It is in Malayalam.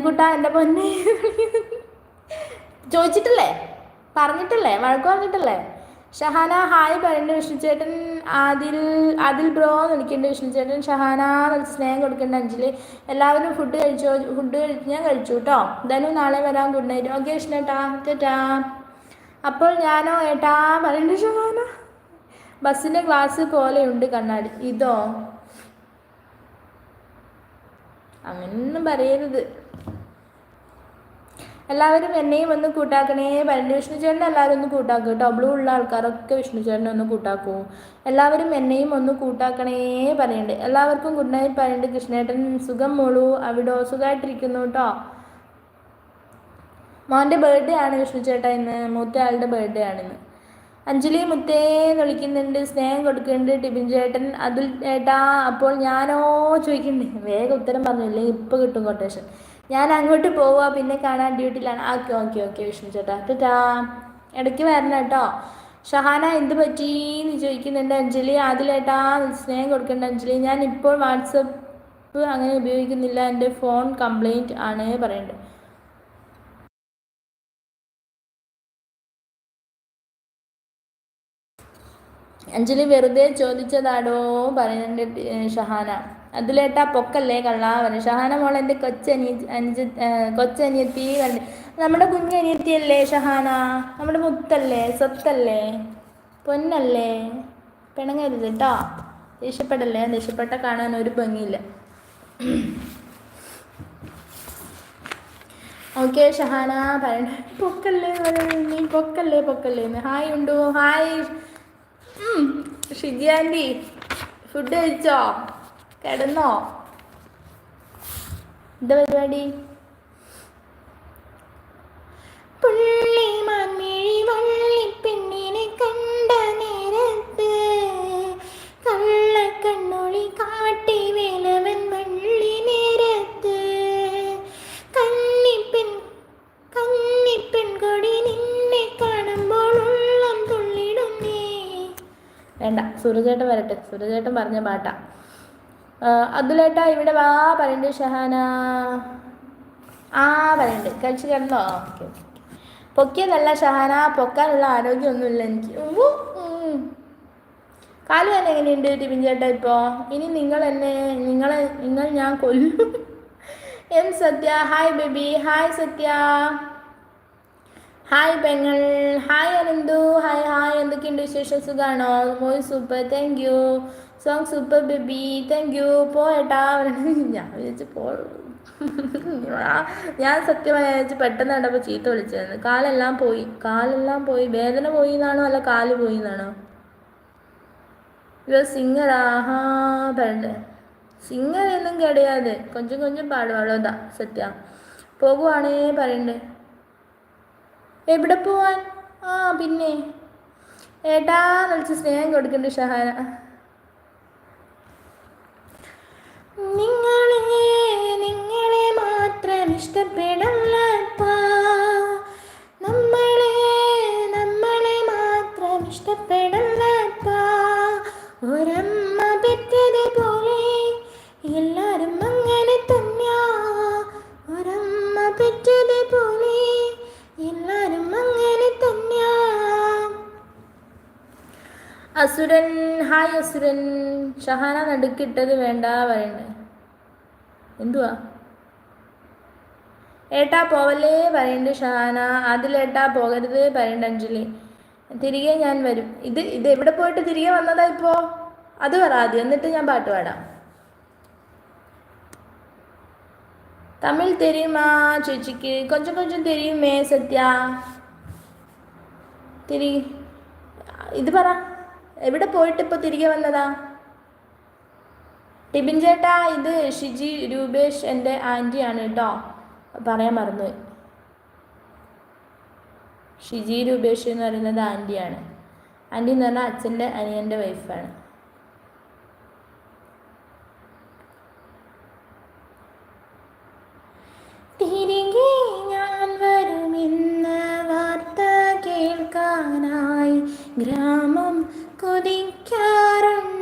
കുട്ടാ എന്റെ പൊന്നെ. ചോദിച്ചിട്ടില്ലേ? പറഞ്ഞിട്ടില്ലേ? വഴക്കു പറഞ്ഞിട്ടില്ലേ? ഷഹാന ഹായ് പറയുന്നുണ്ട് വിഷ്ണു ചേട്ടൻ. അതിൽ ആദിൽ ബ്രോ എന്ന് വിളിക്കുന്നുണ്ട് വിഷ്ണു ചേട്ടൻ. ഷഹാന സ്നേഹം കൊടുക്കുന്നുണ്ട് അഞ്ചിൽ എല്ലാവരും ഫുഡ് കഴിച്ചോ? ഫുഡ് കഴിച്ച് ഞാൻ കഴിച്ചു കേട്ടോ ധനു നാളെ വരാം. ഗുഡ് നൈറ്റ് ഓക്കെ വിഷ്ണു ഏട്ടാ. ചേട്ടാ. അപ്പോൾ ഞാനോ ഏട്ടാ പറയുന്നുണ്ട് ഷഹാന. ബസ്സിന്റെ ഗ്ലാസ് പോലെയുണ്ട് കണ്ണാടി. ഇതോ? അങ്ങനെയൊന്നും പറയരുത്. എല്ലാവരും എന്നെയും ഒന്ന് കൂട്ടാക്കണേ. പറഞ്ഞു വിഷ്ണു ചേട്ടനെ എല്ലാവരും ഒന്ന് കൂട്ടാക്കും കേട്ടോ. ബ്ലൂ ഉള്ള ആൾക്കാരൊക്കെ വിഷ്ണു ചേട്ടനെ ഒന്ന് കൂട്ടാക്കൂ. എല്ലാവരും എന്നെയും ഒന്ന് കൂട്ടാക്കണേ പറയണ്ടേ. എല്ലാവർക്കും ഗുഡ് നൈറ്റ് പറയണ്ട്. കൃഷ്ണേട്ടൻ സുഖം മോളൂ. അവിടോ? സുഖമായിട്ടിരിക്കുന്നു കേട്ടോ. മോന്റെ ബർത്ത്ഡേ ആണ് വിഷ്ണു ചേട്ടാ ഇന്ന്. മൂത്ത ആളുടെ ബർത്ത്ഡേ ആണിന്ന്. അഞ്ജലി മുത്തേ വിളിക്കുന്നുണ്ട് സ്നേഹം കൊടുക്കുന്നുണ്ട് ടിബിൻ ചേട്ടൻ. അതിൽ ചേട്ടാ അപ്പോൾ ഞാനോ ചോദിക്കുന്നുണ്ട്. വേഗം ഉത്തരം പറഞ്ഞു പറഞ്ഞില്ലേ ഇപ്പോൾ കിട്ടും കൊട്ടേഷൻ ഞാൻ അങ്ങോട്ട് പോവുക പിന്നെ കാണാൻ ഡ്യൂട്ടിയിലാണ് ഓക്കെ ഓക്കെ ഓക്കെ വിഷ്ണു ചേട്ടാ. ടാ ഇടയ്ക്ക് വരണം കേട്ടോ. ഷഹാന എന്ത് പറ്റി എന്ന് ചോദിക്കുന്നുണ്ട് അഞ്ജലി. അതിലേട്ടാ സ്നേഹം കൊടുക്കുന്നുണ്ട് അഞ്ജലി. ഞാൻ ഇപ്പോൾ വാട്സപ്പ് അങ്ങനെ ഉപയോഗിക്കുന്നില്ല. എന്റെ ഫോൺ കംപ്ലൈന്റ് ആണ് പറയുന്നുണ്ട്. അഞ്ജലി വെറുതെ ചോദിച്ചതാടോ പറയുന്നുണ്ട് ഷഹാന. അതിലേട്ടാ പൊക്കല്ലേ കള്ളാ പറഞ്ഞു. ഷഹാന മോൾ എന്റെ കൊച്ചനിയ അനുജ കൊച്ചനിയത്തി പറഞ്ഞു നമ്മുടെ കുഞ്ഞനിയത്തിയല്ലേ ഷഹാന? നമ്മുടെ മുത്തല്ലേ സ്വത്തല്ലേ? പൊന്നല്ലേ? പിണങ്ങരുത് കേട്ടോ ദേഷ്യപ്പെടല്ലേ? ദേഷ്യപ്പെട്ട കാണാൻ ഒരു ഭംഗിയില്ല. ഓക്കെ ഷഹാന പറയണ പൊക്കല്ലേ നീ പൊക്കല്ലേ പൊക്കല്ലേ ഹായ് ഉണ്ടോ. ഹായ്. ഷിജി ആന്റി ഫുഡ് കഴിച്ചോ? കിടന്നോ? എന്താ പരിപാടി? വേണ്ട. സൂര്യചേട്ടൻ വരട്ടെ. സൂര്യചേട്ടൻ പറഞ്ഞ പാട്ടാ. അതുലേട്ടാ ഇവിടെ വാ പറയണ്ട് ഷഹാന. ആ പറയണ്ട്. കഴിച്ചു കിടന്നോ? ഓക്കെ പൊക്കിയതല്ല ഷഹാന. പൊക്കാനുള്ള ആരോഗ്യമൊന്നുമില്ല എനിക്ക്. കാൽ തന്നെ എങ്ങനെയുണ്ട് ടിബിൻ ചേട്ടാ ഇപ്പോൾ ഇനി നിങ്ങൾ എന്നെ നിങ്ങളെ നിങ്ങൾ ഞാൻ കൊല്ലും. M Sathya. Hi baby hi Sathya. Hi പെങ്ങൾ ഹായ് അനന്തു ഹായ് ഹായ് എന്തൊക്കെയുണ്ട് വിശേഷം? സുഖാണോ? മോയ് super thank you song super baby thank you പോയേട്ടാ. ഞാൻ വിചാരിച്ചു പോ ഞാൻ സത്യമായി വിചാരിച്ചു പെട്ടെന്ന് കണ്ടപ്പോൾ ചീത്ത വിളിച്ചിരുന്നു കാലെല്ലാം പോയി. കാലെല്ലാം പോയി. വേദന പോയി എന്നാണോ അല്ല കാൽ പോയി എന്നാണോ ഇവ സിംഗർ ആഹാ പറയണ്ടേ സിംഗർ എന്നും കിടയാതെ. കൊഞ്ചും കൊഞ്ചും പാടുപാടോ പാടുവാടോതാ സത്യ. പോകുവാണേ പറയണ്ടേ. എവിടെ പോവാൻ? ആ പിന്നെ. ഏട്ടാ വിളിച്ച് സ്നേഹം കൊടുക്കണ്ട് ഷഹാന? നിങ്ങളെ നിങ്ങളെ മാത്രം ഇഷ്ടപ്പെടല്ലപ്പാ നമ്മളെ നമ്മളെ മാത്രം ഇഷ്ടപ്പെടല്ലപ്പാ ഒരമ്മ അസുരൻ ഹായ് അസുരൻ. ഷഹാന നടുക്കിട്ടത് വേണ്ട പറയണ്ടേ? എന്തുവാ? ഏട്ടാ പോവല്ലേ പറയണ്ട് ഷഹാന. അതിലേട്ടാ പോകരുത് പറയണ്ട അഞ്ജലി. തിരികെ ഞാൻ വരും. ഇത് ഇത് എവിടെ പോയിട്ട് തിരികെ വന്നതാ ഇപ്പോ? അത് പറ ആദ്യം. എന്നിട്ട് ഞാൻ പാട്ട് പാടാം. തമിഴ് തെരിയുമാ ചേച്ചിക്ക്. കൊഞ്ചം കൊഞ്ചം തെരിയുമേ സത്യ. തിരി ഇത് പറ. എവിടെ പോയിട്ട് ഇപ്പോൾ തിരികെ വന്നതാ? ടിബിൻ ചേട്ടാ ഇത് ഷിജി രൂപേഷ് എന്റെ ആന്റിയാണ് കേട്ടോ. പറയാൻ മറന്നു ഷിജി രൂപേഷ് എന്ന് പറയുന്നത് ആന്റിയാണ്. ആന്റി എന്ന് പറഞ്ഞാൽ അച്ഛന്റെ അനിയന്റെ വൈഫാണ്. തിരികെ ഞാൻ വരുമെന്ന വാർത്ത കേൾക്കാനായി ഗ്രാമം കൊതിക്കാറുണ്ട്.